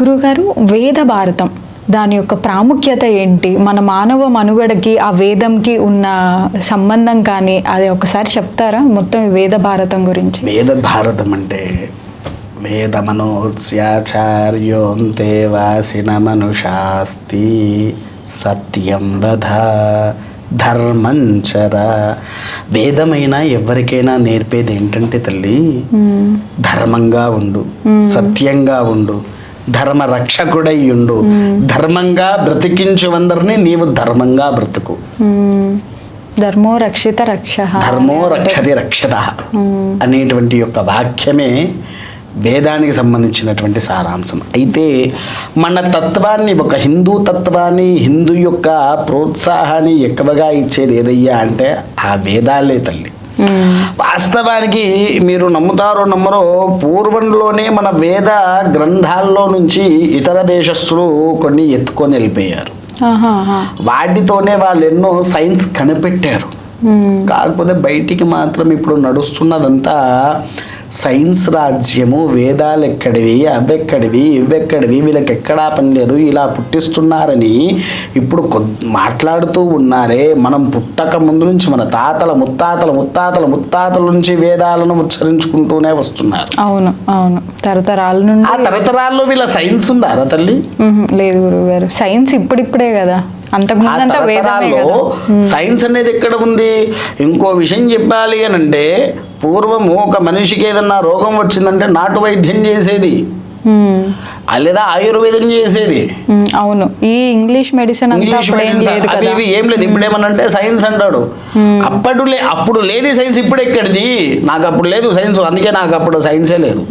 గురుగారు వేద భారతం. దాని యొక్క ప్రాముఖ్యత ఏంటి? మన మానవ మనుగడకి ఆ వేదంకి ఉన్న సంబంధం కానీ అది ఒకసారి చెప్తారా? మొత్తం వేద భారతం గురించి. వేద భారతం అంటే వేదమనోత్స్యాచార్యోంతే వాసిన మనుషాస్తి సత్యం వధ ధర్మంచర వేదమైనా ఎవరికైనా నేర్పేది ఏంటంటే తల్లి. ధర్మంగా ఉండు సత్యంగా ఉండు. ధర్మ రక్షకుడై ఉండు ధర్మంగా బ్రతికించు అందరినీ నీవు ధర్మంగా బ్రతుకు. మ్మ్. ధర్మో రక్షిత రక్ష. ధర్మో రక్షతి రక్షత. అనేటువంటి యొక్క వాక్యమే వేదానికి సంబంధించినటువంటి సారాంశం. అయితే మన తత్వాన్ని ఒక హిందూ తత్వాన్ని హిందూ యొక్క ప్రోత్సాహాన్ని ఎక్కువగా ఇచ్చేది ఏదయ్యా అంటే ఆ వేదాలే తల్లి. వాస్తవానికి మీరు నమ్ముతారో నమ్మరో పూర్వంలోనే మన వేద గ్రంథాల్లో నుంచి ఇతర దేశస్తులు కొన్ని ఎత్తుకొని వెళ్ళిపోయారు. వాటితోనే వాళ్ళు ఎన్నో సైన్స్ కనిపెట్టారు. కాకపోతే బయటికి మాత్రం ఇప్పుడు నడుస్తున్నదంతా సైన్స్ రాజ్యము వేదాలు ఎక్కడివి అవెక్కడివి ఇవెక్కడివి వీళ్ళకి ఎక్కడా పని లేదు ఇలా పుట్టిస్తున్నారని ఇప్పుడు మాట్లాడుతూ ఉన్నారే. మనం పుట్టక ముందు నుంచి మన తాతల ముత్తాతల ముత్తాతల ముత్తాతల నుంచి వేదాలను ఉచ్చరించుకుంటూనే వస్తున్నారు. అవును అవును. తరతరాల నుండి ఆ తరతరాల్లో వీళ్ళ సైన్స్ ఉందా తల్లి. లేదు గురువు గారు సైన్స్ ఇప్పుడిప్పుడే కదా. తరతరాల్లో సైన్స్ అనేది ఎక్కడ ఉంది? ఇంకో విషయం చెప్పాలి అని అంటే పూర్వము ఒక మనిషికి ఏదన్నా రోగం వచ్చిందంటే నాటు వైద్యం చేసేది. లేదా ఆయుర్వేదం చేసేది. అవును. ఈ ఇంగ్లీష్ మెడిసిన్ ఇంగ్లీష్ మెడిసిన్ లేదు అవి ఇవి ఏం లేదు. ఇప్పుడు ఏమనంటే సైన్స్ అంటాడు. అప్పుడు లే అప్పుడు లేని సైన్స్ ఇప్పుడు ఎక్కడిది? నాకు అప్పుడు లేదు సైన్స్ అందుకే నాకు అప్పుడు సైన్సే లేదు.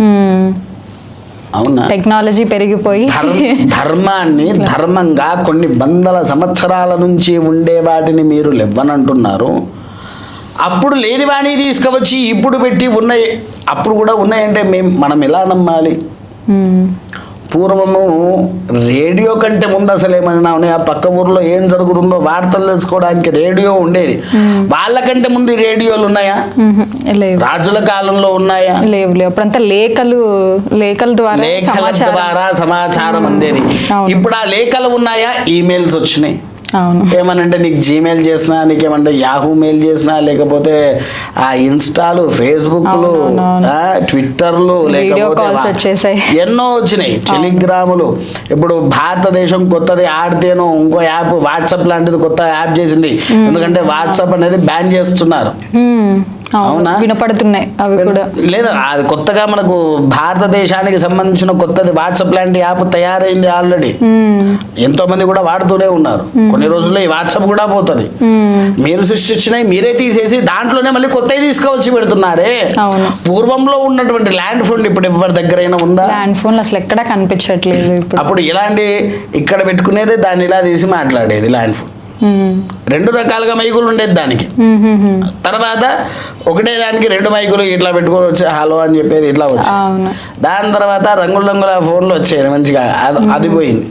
అవునా? టెక్నాలజీ పెరిగిపోయి ధర్మ ధర్మాన్ని ధర్మంగా కొన్ని వందల సంవత్సరాల నుంచి ఉండే వాటిని మీరు లెవ్వనంటున్నారు. అప్పుడు లేని వాణి తీసుకువచ్చి ఇప్పుడు పెట్టి ఉన్నాయి. అప్పుడు కూడా ఉన్నాయంటే మేము మనం ఎలా నమ్మాలి? మ్మ్. పూర్వము రేడియో కంటే ముందు అసలు ఏమైనా ఉన్నాయా? పక్క ఊర్లో ఏం జరుగుతుందో వార్తలు తెలుసుకోవడానికి రేడియో ఉండేది. వాళ్ళకంటే ముందు రేడియోలు ఉన్నాయా? రాజుల కాలంలో ఉన్నాయా? లేవు లేవు. అప్పుడంతా లేఖలు లేఖల ద్వారా లేఖల సమాచారం. ద్వారా సమాచారం అందేది. ఇప్పుడు ఆ లేఖలు ఉన్నాయా? ఈమెయిల్స్ వచ్చినాయి. ఏమనంటే నీకు జీమెయిల్ చేసినా నీకేమంటే యాహూ మెయిల్ చేసినా లేకపోతే ఆ ఇన్స్టాలు ఫేస్బుక్లు ట్విట్టర్లు లేకపోతే. ఎన్నో వచ్చినాయి. టెలిగ్రాములు ఇప్పుడు భారతదేశం కొత్తది ఆడితేనో ఇంకో యాప్ వాట్సాప్ లాంటిది కొత్త యాప్ చేసింది. ఎందుకంటే వాట్సాప్ అనేది బ్యాన్ చేస్తున్నారు. అవును? వినపడుతున్నాయి అవి కూడా లేదా అది కొత్తగా మనకు భారతదేశానికి సంబంధించిన కొత్తది వాట్సాప్ లాంటి యాప్ తయారైంది ఆల్రెడీ. ఎంతో మంది కూడా వాడుతూనే ఉన్నారు కొన్ని రోజుల్లో ఈ వాట్సాప్ కూడా పోతుంది. మీరు సృష్టించినవి మీరే తీసేసి దాంట్లోనే మళ్ళీ కొత్తవి తీసుకువచ్చి పెడుతున్నారే అవును. పూర్వంలో ఉన్నటువంటి ల్యాండ్ ఫోన్ ఇప్పుడు ఎవరి దగ్గరైనా ఉందా ల్యాండ్ ఫోన్లు అసలు ఎక్కడా కనిపించట్లేదు అప్పుడు ఇలాంటి ఇక్కడ పెట్టుకునేది దాన్ని ఇలా తీసి మాట్లాడేది ల్యాండ్ ఫోన్. రెండు రకాలుగా మైకులు ఉండేది దానికి. తర్వాత ఒకటే దానికి రెండు మైకులు ఇట్లా పెట్టుకొని వచ్చి హలో అని చెప్పేది ఇట్లా వచ్చి. దాని తర్వాత రంగుల రంగుల ఫోన్లు వచ్చాయి మంచిగా అది పోయింది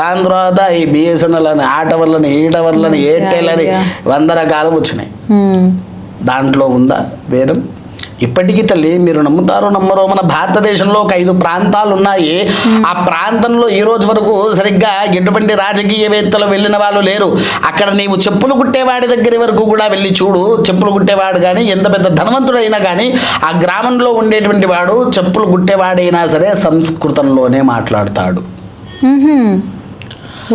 దాని తర్వాత ఈ బిఎస్ఎన్ఎల్ అని ఆ టవర్లని ఈ టవర్లని ఎయిర్టెల్ అని వంద రకాలు వచ్చినాయి. దాంట్లో ఉందా వేదం ఇప్పటికీ తల్లి మీరు నమ్ముతారో నమ్మరో మన భారతదేశంలో ఒక ఐదు ప్రాంతాలు ఉన్నాయి. ఆ ప్రాంతంలో ఈ రోజు వరకు సరిగ్గా ఎటువంటి రాజకీయవేత్తలు వెళ్ళిన వాళ్ళు లేరు. అక్కడ నీవు చెప్పులు కుట్టేవాడి దగ్గర వరకు కూడా వెళ్ళి చూడు. చెప్పులు కుట్టేవాడు కానీ ఎంత పెద్ద ధనవంతుడైనా కానీ ఆ గ్రామంలో ఉండేటువంటి వాడు చెప్పులు కుట్టేవాడైనా సరే సంస్కృతంలోనే మాట్లాడతాడు.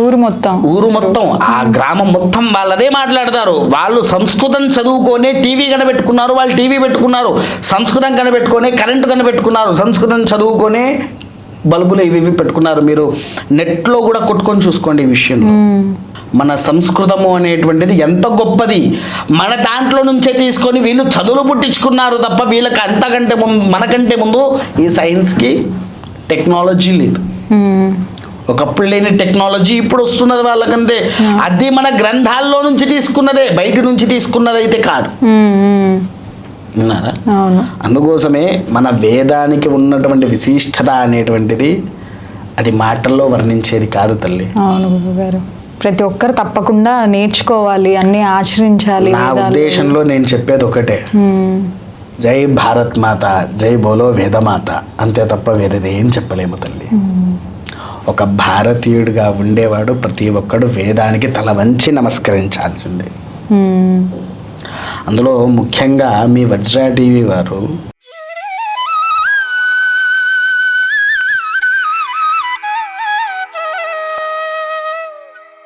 ఊరు మొత్తం. ఊరు మొత్తం. ఆ గ్రామం మొత్తం వాళ్ళదే మాట్లాడతారు. వాళ్ళు సంస్కృతం చదువుకొని టీవీ కనబెట్టుకున్నారు వాళ్ళు టీవీ పెట్టుకున్నారు. సంస్కృతం కనబెట్టుకొని కరెంటు కనబెట్టుకున్నారు. సంస్కృతం చదువుకొని బల్బులు ఇవి ఇవి పెట్టుకున్నారు మీరు. నెట్లో కూడా కొట్టుకొని చూసుకోండి ఈ విషయంలో. మ్మ్. మన సంస్కృతము అనేటువంటిది ఎంత గొప్పది. మన దాంట్లో నుంచే తీసుకొని వీళ్ళు చదువులు పుట్టించుకున్నారు తప్ప వీళ్ళకి అంతకంటే ముందు మనకంటే ముందు ఈ సైన్స్కి టెక్నాలజీ లేదు. ఒకప్పుడు లేని టెక్నాలజీ ఇప్పుడు వస్తున్నది వాళ్ళకంతే అది మన గ్రంథాల్లో నుంచి తీసుకున్నదే బయట నుంచి తీసుకున్నది అయితే కాదు. విన్నారా? అందుకోసమే మన వేదానికి ఉన్నటువంటి విశిష్టత అనేటువంటిది అది మాటల్లో వర్ణించేది కాదు తల్లి. అవును ప్రతి ఒక్కరు తప్పకుండా నేర్చుకోవాలి అన్ని ఆచరించాలి నా. ఉద్దేశంలో నేను చెప్పేది ఒకటే. జై భారత్ మాత జై బోలో వేదమాత అంతే తప్ప వేరేది ఏం చెప్పలేము తల్లి. ఒక భారతీయుడిగా ఉండేవాడు ప్రతి ఒక్కడు వేదానికి తల వంచి నమస్కరించాల్సిందే. అందులో ముఖ్యంగా మీ వజ్రా టీవీ వారు